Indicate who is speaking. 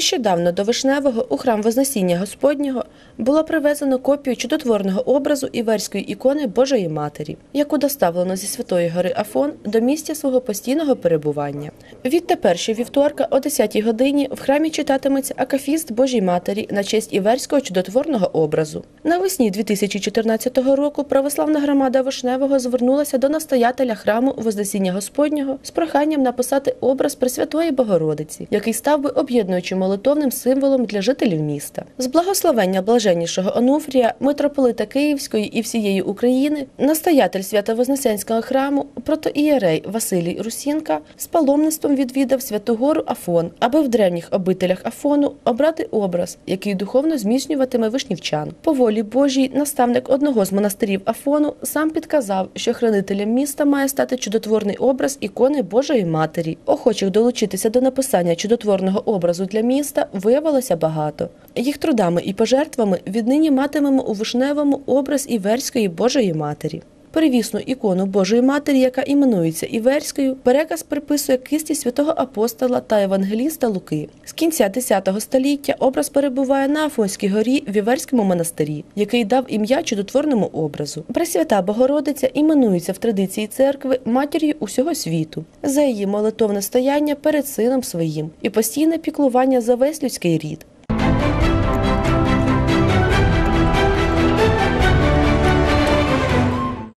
Speaker 1: Нещодавно до Вишневого у храм Вознесіння Господнього було привезено копію чудотворного образу іверської ікони Божої Матері, яку доставлено зі Святої гори Афон до місця свого постійного перебування. Відтепер щовівторка о 10-й годині в храмі читатиметься Акафіст Божій Матері на честь іверського чудотворного образу. Навесні 2014 року православна громада Вишневого звернулася до настоятеля храму Вознесіння Господнього з проханням написати образ Пресвятої Богородиці, який став би об'єднуючим молитовним символом для жителів міста. З благословення блаженнішого Онуфрія, митрополита Київської і всієї України, настоятель Свято-Вознесенського храму, протоієрей Василій Русінка з паломництвом відвідав Святу Гору Афон, аби в древніх обителях Афону обрати образ, який духовно зміцнюватиме вишнівчан. По волі Божій наставник одного з монастирів Афону сам підказав, що хранителем міста має стати чудотворний образ ікони Божої Матері. Охочих долучитися до написання чудотворного образу для міста виявилося багато. Їх трудами і пожертвами віднині матимемо у вишневому образ Іверської Божої Матері. Перевісну ікону Божої Матері, яка іменується Іверською, переказ приписує кисті святого апостола та евангеліста Луки. З кінця X століття образ перебуває на Афонській горі в Іверському монастирі, який дав ім'я чудотворному образу. Пресвята Богородиця іменується в традиції церкви матір'ю усього світу за її молитовне стояння перед сином своїм і постійне піклування за весь людський рід.